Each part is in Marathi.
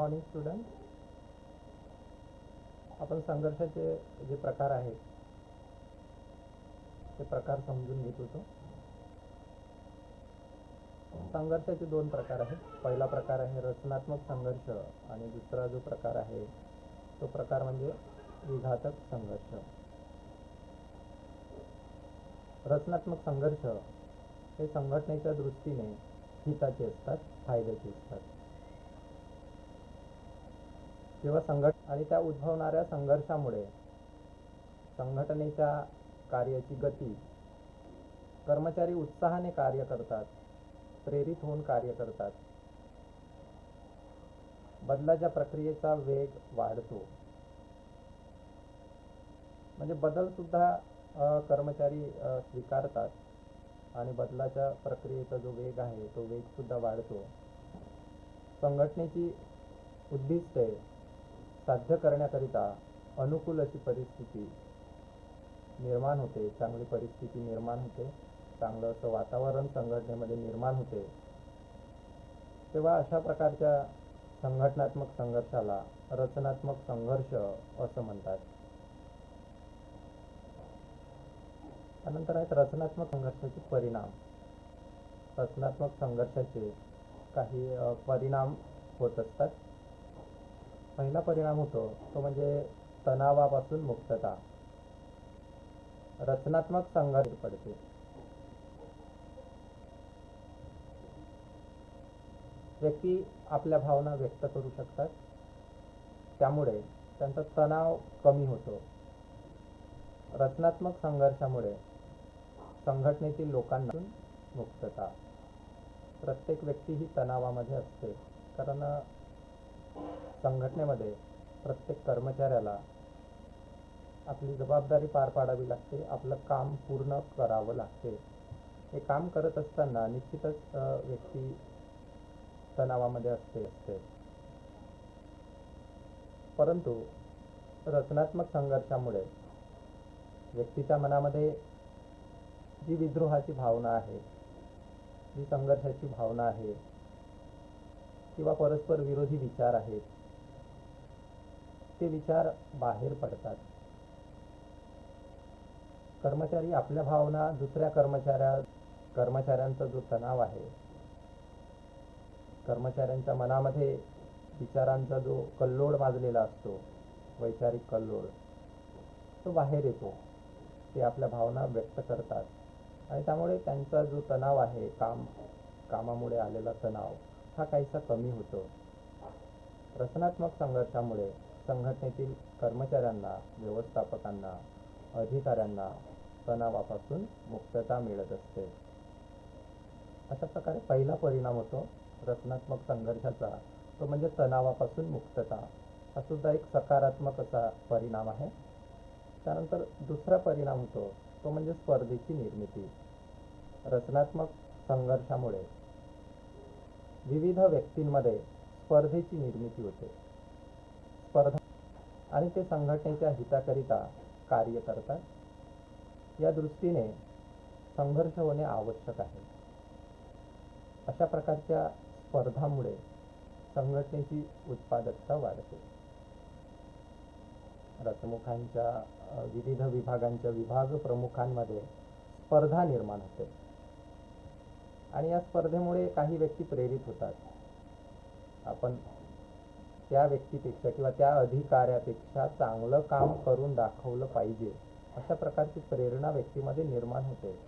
मॉर्निंग स्टुडंट आपण संघर्षाचे जे प्रकार आहेत ते प्रकार समजून घेत होतो. संघर्षाचे दोन प्रकार आहेत. पहिला प्रकार आहे रचनात्मक संघर्ष आणि दुसरा जो प्रकार आहे तो प्रकार म्हणजे विघातक संघर्ष. रचनात्मक संघर्ष हे संघटनेच्या दृष्टीने हिताचे असतात फायद्याचे असतात. जेव्हा संघट आणि त्या उद्भवणाऱ्या संघर्षामुळे. संघटनेच्या कार्याची गती. कर्मचारी उत्साहाने कार्य करतात. प्रेरित होऊन कार्य करतात. बदलाच्या प्रक्रियेचा वेग वाढतो. म्हणजे बदल सुद्धा कर्मचारी स्वीकारतात आणि बदलाच्या प्रक्रियेचा जो वेग आहे तो वेग सुद्धा वाढतो. संघटनेची उद्दिष्टे साध्य करण्याकरिता अनुकूल अशी परिस्थिती निर्माण होते चांगली परिस्थिती निर्माण होते चांगलं असं वातावरण संघटनेमध्ये निर्माण होते. तेव्हा अशा प्रकारच्या संघटनात्मक संघर्षाला रचनात्मक संघर्ष असं म्हणतात. त्यानंतर आहेत रचनात्मक संघर्षाचे परिणाम. रचनात्मक संघर्षाचे काही परिणाम होत असतात. पहिला परिणाम होतो तो म्हणजे तणावापासून मुक्तता. रचनात्मक संघर्ष पडते. व्यक्ती आपल्या भावना व्यक्त करू शकतात. त्यामुळे त्यांचा तणाव कमी होतो. रचनात्मक संघर्षामुळे संघटनेतील लोकांना मुक्तता. प्रत्येक व्यक्ती ही तणावामध्ये असते. कारण संघटनेमध्ये प्रत्येक कर्मचाऱ्याला आपली जबाबदारी पार पाडावी लागते आपलं काम पूर्ण करावं लागते. हे काम करत असताना निश्चितच व्यक्ती तणावामध्ये असते असते. परंतु रचनात्मक संघर्षामुळे व्यक्तीच्या मनामध्ये जी विद्रोहाची भावना आहे जी संघर्षाची भावना आहे किंवा परस्पर विरोधी विचार आहेत ते विचार बाहेर पडतात. कर्मचारी आपल्या भावना दुसऱ्या कर्मचाऱ्या कर्मचाऱ्यांचा जो तणाव आहे कर्मचाऱ्यांच्या मनामध्ये विचारांचा जो कल्लोळ माजलेला असतो वैचारिक कल्लोळ तो बाहेर येतो. ते आपल्या भावना व्यक्त करतात. आणि त्यामुळे त्यांचा जो तणाव आहे काम कामामुळे आलेला तणाव हा काहीसा कमी होतो. रचनात्मक संघर्षामुळे संघटनेतील कर्मचाऱ्यांना व्यवस्थापकांना अधिकाऱ्यांना तणावापासून मुक्तता मिळत असते. अशा प्रकारे पहिला परिणाम होतो रचनात्मक संघर्षाचा. तो म्हणजे तणावापासून मुक्तता. हा सुद्धा एक सकारात्मक असा परिणाम आहे. त्यानंतर दुसरा परिणाम होतो तो म्हणजे स्पर्धेची निर्मिती. रचनात्मक संघर्षामुळे विविध व्यक्तींमध्ये स्पर्धेची निर्मिती होते. स्पर्धा आणि ते संघटनेच्या हिताकरिता कार्य करतात. या दृष्टीने संघर्ष होणे आवश्यक आहे. अशा प्रकारच्या स्पर्धामुळे संघटनेची उत्पादकता वाढते. रचमुखांच्या विविध विभागांच्या विभाग प्रमुखांमध्ये स्पर्धा निर्माण होते. आणि या स्पर्धेमुळे काही व्यक्ती प्रेरित होतात. आपण त्या व्यक्तीपेक्षा किंवा त्या अधिकाऱ्यापेक्षा चांगलं काम करून दाखवलं पाहिजे. अशा प्रकारची प्रेरणा व्यक्तीमध्ये निर्माण होते.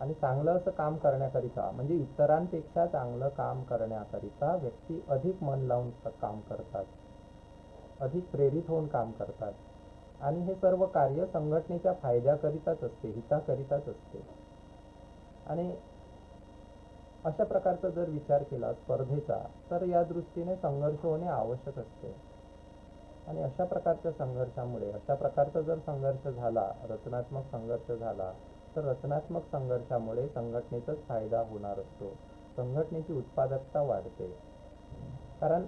आणि चांगलं असं काम करण्याकरिता म्हणजे इतरांपेक्षा चांगलं काम करण्याकरिता व्यक्ती अधिक मन लावून काम करतात. अधिक प्रेरित होऊन काम करतात. आणि हे सर्व कार्य संघटनेच्या फायद्याकरिताच असते हिताकरिताच असते. आणि अशा प्रकारचा जर विचार केला स्पर्धेचा तर या दृष्टीने संघर्ष होणे आवश्यक असते. आणि अशा प्रकारच्या संघर्षामुळे अशा प्रकारचा जर संघर्ष झाला रचनात्मक संघर्ष झाला तर रचनात्मक संघर्षामुळे संघटनेचाच फायदा होणार असतो. संघटनेची उत्पादकता वाढते. कारण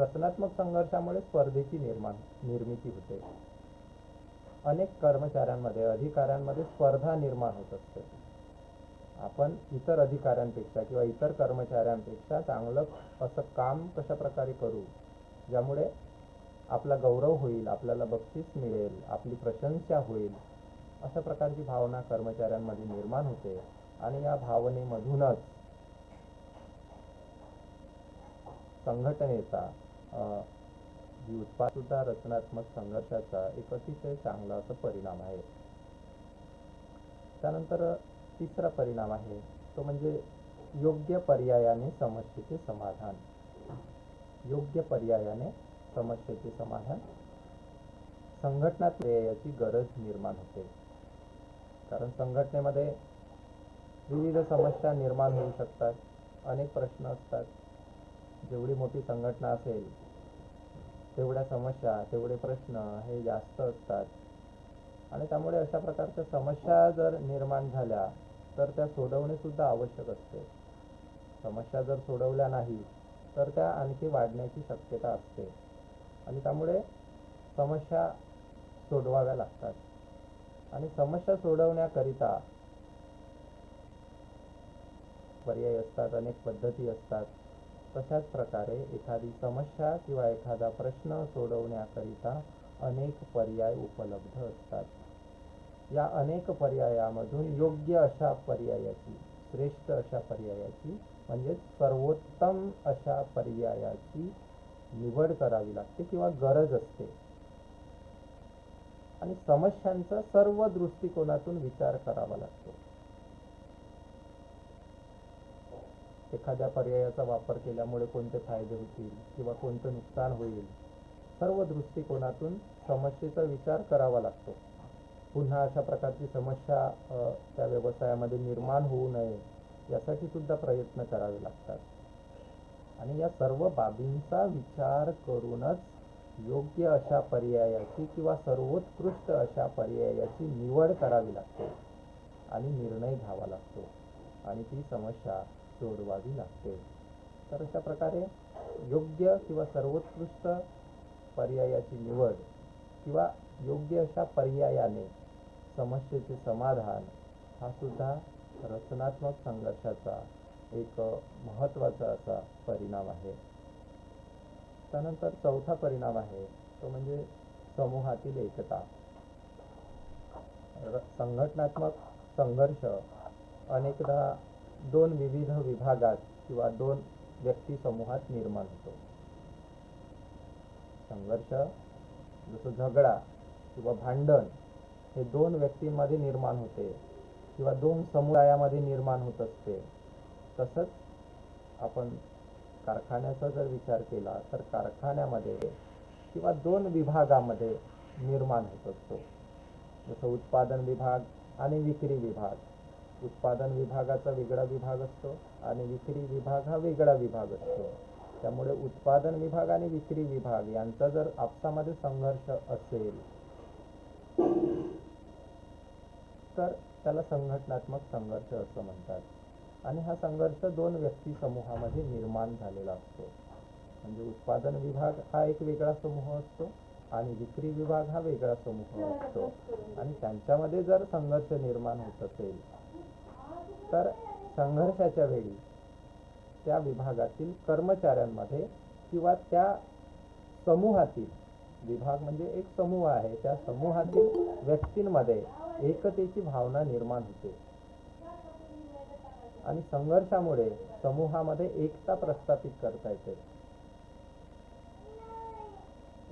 रचनात्मक संघर्षामुळे स्पर्धेची निर्माण निर्मिती होते. अनेक कर्मचाऱ्यांमध्ये अधिकाऱ्यांमध्ये स्पर्धा निर्माण होत असते. आपण इतर अधिकाऱ्यांपेक्षा किंवा इतर कर्मचाऱ्यांपेक्षा चांगलं असं काम कशा प्रकारे करू ज्यामुळे आपला गौरव होईल आपल्याला बक्षीस मिळेल आपली प्रशंसा होईल अशा प्रकारची भावना कर्मचाऱ्यांमध्ये निर्माण होते. आणि या भावनेमधूनच संघटनेचा जी उत्पादसुद्धा रचनात्मक संघर्षाचा एक अतिशय चांगला असा परिणाम आहे. त्यानंतर तिसरा परिणाम आहे तो म्हणजे योग्य पर्यायाने समस्येचे समाधान. योग्य पर्यायाने समस्येचे समाधान. संघटनात पर्यायाची गरज निर्माण होते. कारण संघटनेमध्ये विविध समस्या निर्माण होऊ शकतात अनेक प्रश्न असतात. जेवढी मोठी संघटना असेल तेवढ्या समस्या तेवढे प्रश्न हे जास्त असतात. आणि त्यामुळे अशा प्रकारच्या समस्या जर निर्माण झाल्या तर त्या सोडवणे सुद्धा आवश्यक असते. समस्या जर सोडवल्या नाही तर त्या आणखी वाढण्याची शक्यता असते. आणि त्यामुळे समस्या सोडवाव्या लागतात. आणि समस्या सोडवण्याकरिता पर्याय असतात अनेक पद्धती असतात. तशाच प्रकारे एखादी समस्या किंवा एखादा प्रश्न सोडवण्याकरिता अनेक पर्याय उपलब्ध असतात. या अनेक पर्यायामधून योग्य अशा पर्यायाची श्रेष्ठ अशा पर्यायाची म्हणजेच सर्वोत्तम अशा पर्यायाची निवड करावी लागते किंवा गरज असते. आणि समस्यांचा सर्व दृष्टिकोनातून विचार करावा लागतो. एखाद्या पर्यायाचा वापर केल्यामुळे कोणते फायदे होतील किंवा कोणतं नुकसान होईल? सर्व दृष्टिकोनातून समस्येचा विचार करावा लागतो. पुन्हा अशा प्रकारची समस्या त्या व्यवसायामध्ये निर्माण होऊ नये यासाठी सुद्धा प्रयत्न करावे लागतात. आणि या सर्व बाबींचा विचार करूनच योग्य अशा पर्यायाची किंवा सर्वोत्कृष्ट अशा पर्यायाची निवड करावी लागते आणि निर्णय घ्यावा लागतो. आणि ती समस्या सोडवावी लागते. तर अशा प्रकारे योग्य किंवा सर्वोत्कृष्ट पर्यायाची निवड किंवा योग्य अशा पर्यायाने समस्येचे समाधान हा सुद्धा रचनात्मक संघर्षाचा एक महत्त्वाचा असा परिणाम आहे. त्यानंतर चौथा परिणाम आहे तो म्हणजे समूहातील एकता. संघटनात्मक संघर्ष अनेकदा दोन विविध विभागात किंवा दोन व्यक्ती समूहात निर्माण होतो. संघर्ष जसं झगडा किंवा भांडण हे दोन व्यक्तींमध्ये निर्माण होते किंवा दोन समुदायामध्ये निर्माण होत असते. तसंच आपण कारखान्याचा जर विचार केला तर कारखान्यामध्ये किंवा दोन विभागामध्ये निर्माण होत असतो. जसं उत्पादन विभाग आणि विक्री विभाग. उत्पादन विभागाचा वेगळा विभाग असतो आणि विक्री विभाग हा वेगळा विभाग असतो. त्यामुळे उत्पादन विभाग आणि विक्री विभाग यांचा जर आपसामध्ये संघर्ष असेल तर त्याला संघटनात्मक संघर्ष असं म्हणतात. आणि हा संघर्ष दोन व्यक्ती समूहामध्ये निर्माण झालेला असतो. म्हणजे उत्पादन विभाग हा एक वेगळा समूह असतो आणि विक्री विभाग हा वेगळा समूह असतो. आणि त्यांच्यामध्ये जर संघर्ष निर्माण होत असेल तर संघर्षाच्या वेळी त्या विभागातील कर्मचाऱ्यांमध्ये किंवा त्या समूहातील विभाग म्हणजे एक समूह आहे त्या समूहातील व्यक्तींमध्ये एकतेची भावना निर्माण होते. आणि संघर्षामुळे समूहामध्ये एकता प्रस्थापित करता येते.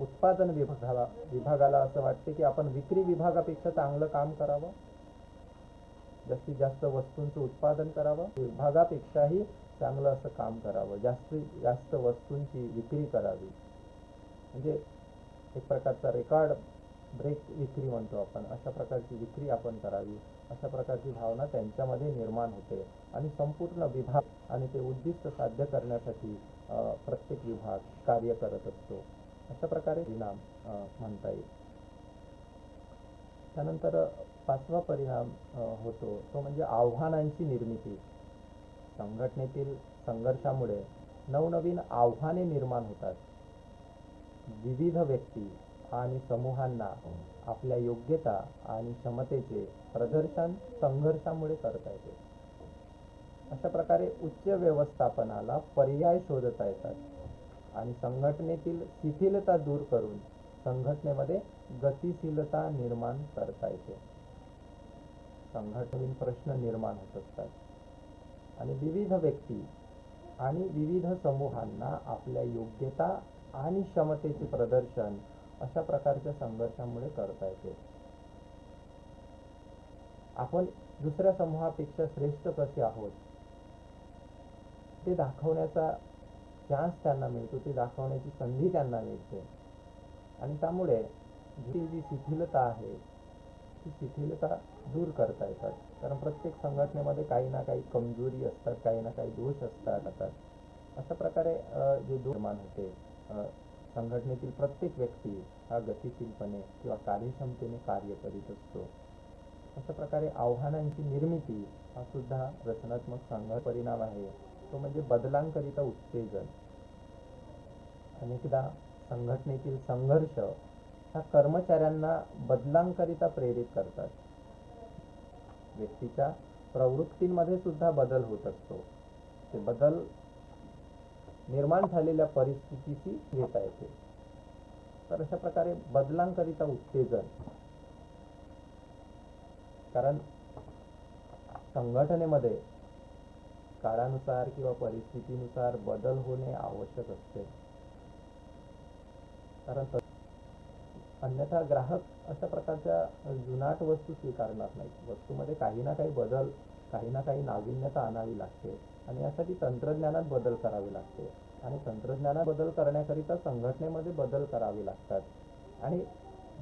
उत्पादन विभागाला विभागाला असं वाटते की आपण विक्री विभागापेक्षा चांगलं काम करावं? जास्तीत जास्त वस्तूंचं उत्पादन करावं विभागापेक्षाही चांगलं असं काम करावं जास्तीत जास्त वस्तूंची विक्री करावी. म्हणजे एक प्रकारचा रेकॉर्ड ब्रेक विक्री म्हणतो आपण अशा प्रकारची विक्री आपण करावी अशा प्रकारची भावना त्यांच्यामध्ये निर्माण होते. आणि संपूर्ण विभाग आणि ते उद्दिष्ट साध्य करण्यासाठी प्रत्येक विभाग कार्य करत असतो. अशा प्रकारे परिणाम म्हणता येईल. त्यानंतर पाचवा परिणाम होतो. तो म्हणजे आव्हानांची निर्मिती. संघटनेतील संघर्षामुळे नवनवीन आव्हाने निर्माण होतात. विविध व्यक्ती आणि समूहांना आपल्या योग्यता आणि क्षमतेचे प्रदर्शन संघर्षामुळे करता येते. अशा प्रकारे उच्च व्यवस्थापनाला पर्याय शोधता येतात आणि संघटनेतील शिथिलता दूर करून संघटनेमध्ये गतिशीलता निर्माण करता येते. संघटनेतील प्रश्न निर्माण होत असतात. आणि विविध व्यक्ती आणि विविध समूहांना आपल्या योग्यता आणि क्षमतेचे प्रदर्शन अशा प्रकारच्या संघर्षामुळे करता येते. आपण दुसऱ्या समूहापेक्षा श्रेष्ठ कसे आहोत? ते दाखवण्याचा चान्स त्यांना मिळतो ते दाखवण्याची संधी त्यांना मिळते. आणि त्यामुळे जी जी शिथिलता आहे ती शिथिलता दूर करता येतात. कारण प्रत्येक संघटनेमध्ये काही ना काही कमजोरी असतात काही ना काही दोष असतात. असतात अशा प्रकारे जे निर्माण होते संघटनेतील प्रत्येक व्यक्ती हा गतिशीलपणे किंवा कार्यक्षमतेने कार्य करीत असतो. अशा प्रकारे आव्हानांची निर्मिती हा सुद्धा रचनात्मक संघर्ष परिणाम आहे. तो म्हणजे बदलांकरिता उत्तेजन. अनेकदा संघटनेतील संघर्ष ह्या कर्मचाऱ्यांना बदलांकरिता प्रेरित करतात. व्यक्तीच्या प्रवृत्तींमध्ये सुद्धा बदल होत असतो. ते बदल निर्माण झालेल्या परिस्थितीशी घेता येते. तर अशा प्रकारे बदलांकरिता उत्तेजन. कारण संघटनेमध्ये काळानुसार किंवा परिस्थितीनुसार बदल होणे आवश्यक असते. कारण अन्यथा ग्राहक अशा प्रकारच्या जुनाट वस्तू स्वीकारणार नाही वस्तूमध्ये काही ना काही बदल काही ना काही नाविन्यता आणावी लागते आणि यासाठी तंत्रज्ञानात बदल करावे लागते. आणि तंत्रज्ञानात बदल करण्याकरिता संघटनेमध्ये बदल करावे लागतात. आणि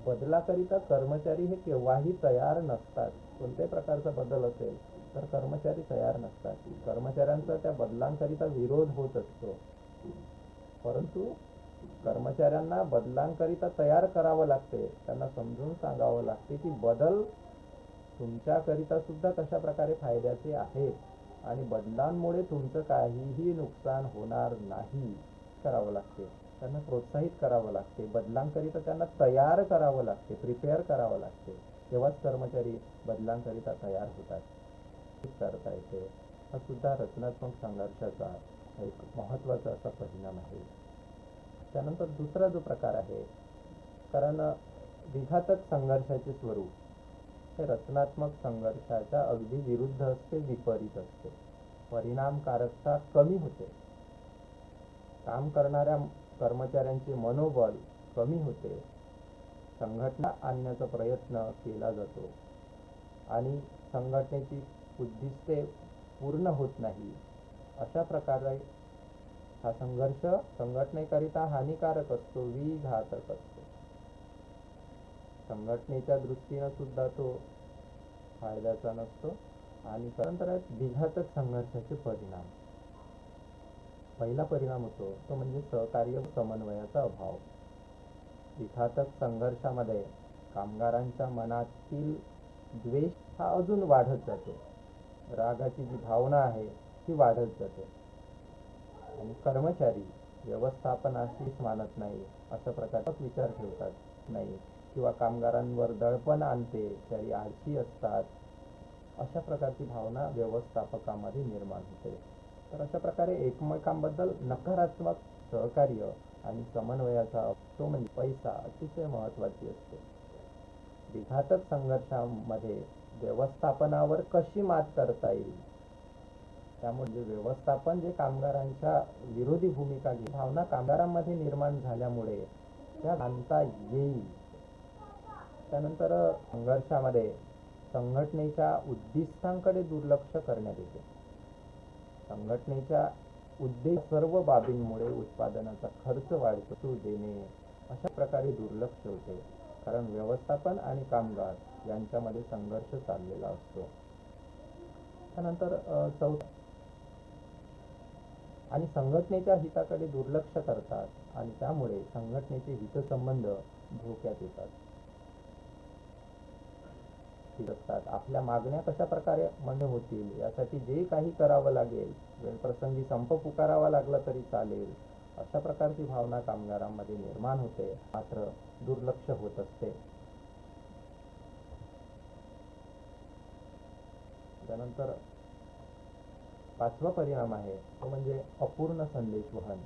बदलाकरिता कर्मचारी हे केव्हाही तयार नसतात. कोणत्याही प्रकारचा बदल असेल तर कर्मचारी तयार नसतात. कर्मचाऱ्यांचा त्या बदलांकरिता विरोध होत असतो. परंतु कर्मचाऱ्यांना बदलांकरिता तयार करावं लागते. त्यांना समजून सांगावं लागते की बदल तुमच्याकरिता सुद्धा कशा प्रकारे फायद्याचे आहेत आणि बदलांमुळे तुमचं काहीही नुकसान होणार नाही करावं लागते. त्यांना प्रोत्साहित करावं लागते. बदलांकरिता त्यांना तयार करावं लागते. प्रिपेअर करावं लागते. तेव्हाच कर्मचारी बदलांकरिता तयार होतात. करता येते. हा सुद्धा रचनात्मक संघर्षाचा एक महत्त्वाचा असा परिणाम आहे. त्यानंतर दुसरा जो प्रकार आहे कारण विघातक संघर्षाचे स्वरूप हे रचनात्मक संघर्षाच्या अगदी विरुद्ध असते विपरीत असते. परिणामकारकता कमी होते. काम करणाऱ्या कर्मचाऱ्यांचे मनोबल कमी होते. संघटना आणण्याचा प्रयत्न केला जातो. आणि संघटनेची उद्दिष्टे पूर्ण होत नाही. अशा प्रकारे हा संघर्ष संघटनेकरिता हानिकारक असतो विघातक असतो. संघटनेच्या दृष्टीनं सुद्धा तो फायद्याचा नसतो आणि नंतर आहेत विघातक संघर्षाचे परिणाम. पहिला परिणाम होतो तो म्हणजे सहकार्य समन्वयाचा अभाव. विघातक संघर्षामध्ये कामगारांच्या मनातील द्वेष हा अजून वाढत जातो. रागाची जी भावना आहे ती वाढत जाते. कर्मचारी व्यवस्थापनाशीच मानत नाही अशा प्रकारचा विचार ठेवतात. नाही किंवा कामगारांवर दडपण आणते तरी आळशी असतात. अशा प्रकारची भावना व्यवस्थापकामध्ये निर्माण होते. तर अशा प्रकारे एकमेकांबद्दल नकारात्मक सहकार्य आणि समन्वयाचा तो म्हणजे पैसा अतिशय महत्वाची असते. विघातक संघर्षामध्ये व्यवस्थापनावर कशी मात करता येईल? त्यामुळे जे व्यवस्थापन जे कामगारांच्या विरोधी भूमिका घे भावना कामगारांमध्ये निर्माण झाल्यामुळे त्या आणता येईल. त्यानंतर संघर्षामध्ये संघटनेच्या उद्दिष्टांकडे दुर्लक्ष करण्यात येते. संघटनेच्या उद्देश सर्व बाबींमुळे उत्पादनाचा खर्च वाढतो देणे अशा प्रकारे दुर्लक्ष होते. कारण व्यवस्थापन आणि कामगार यांच्यामध्ये संघर्ष चाललेला असतो. त्यानंतर चौथा आणि संघटनेच्या हिताकडे दुर्लक्ष करतात आणि त्यामुळे संघटनेचे हितसंबंध धोक्यात येतात. ठीक असतात. आपल्या मागण्या कशा प्रकारे मान्य होतील यासाठी जे काही करावं लागेल वेळप्रसंगी संप पुकारावा लागला तरी चालेल अशा प्रकारची भावना कामगारांमध्ये निर्माण होते. मात्र दुर्लक्ष होत असते. त्यानंतर पाचवा परिणाम आहे तो म्हणजे अपूर्ण संदेश वहन.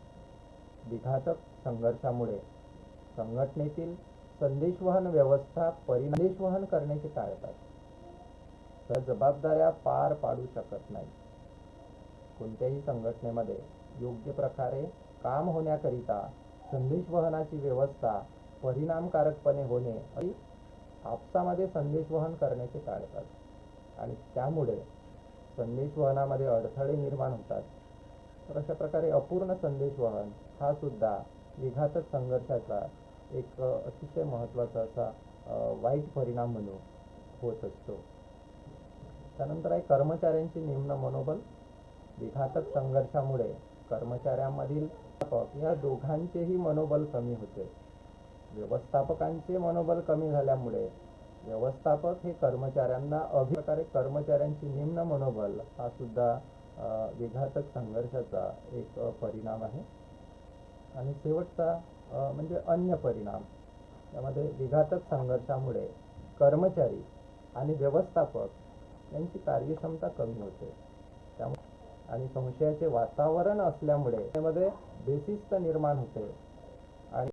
विघातक संघर्षामुळे संघटनेतील संदेशवहन व्यवस्था परिदेशवहन करण्याचे टाळतात. तर जबाबदाऱ्या पार पाडू शकत नाही. कोणत्याही संघटनेमध्ये योग्य प्रकारे काम होण्याकरिता संदेशवहनाची व्यवस्था परिणामकारकपणे होणे आपसामध्ये संदेशवहन करण्याचे टाळतात. आणि त्यामुळे संदेशवहनामध्ये अडथळे निर्माण होतात. तर अशा प्रकारे अपूर्ण संदेश वहन हा सुद्धा विघातक संघर्षाचा एक अतिशय महत्त्वाचा असा वाईट परिणाम म्हणून होत असतो. त्यानंतर आहे कर्मचाऱ्यांचे निम्न मनोबल. विघातक संघर्षामुळे कर्मचाऱ्यांमधील या दोघांचेही मनोबल कमी होते. व्यवस्थापकांचे मनोबल कमी झाल्यामुळे व्यवस्थापक हे कर्मचाऱ्यांना अभिप्रकारे कर्मचाऱ्यांची निम्न मनोबल हा सुद्धा विघातक संघर्षाचा एक परिणाम आहे. आणि शेवटचा म्हणजे अन्य परिणाम त्यामध्ये विघातक संघर्षामुळे कर्मचारी आणि व्यवस्थापक यांची कार्यक्षमता कमी होते. त्यामुळे आणि संशयाचे वातावरण असल्यामुळे त्यामध्ये बेशिस्त निर्माण होते.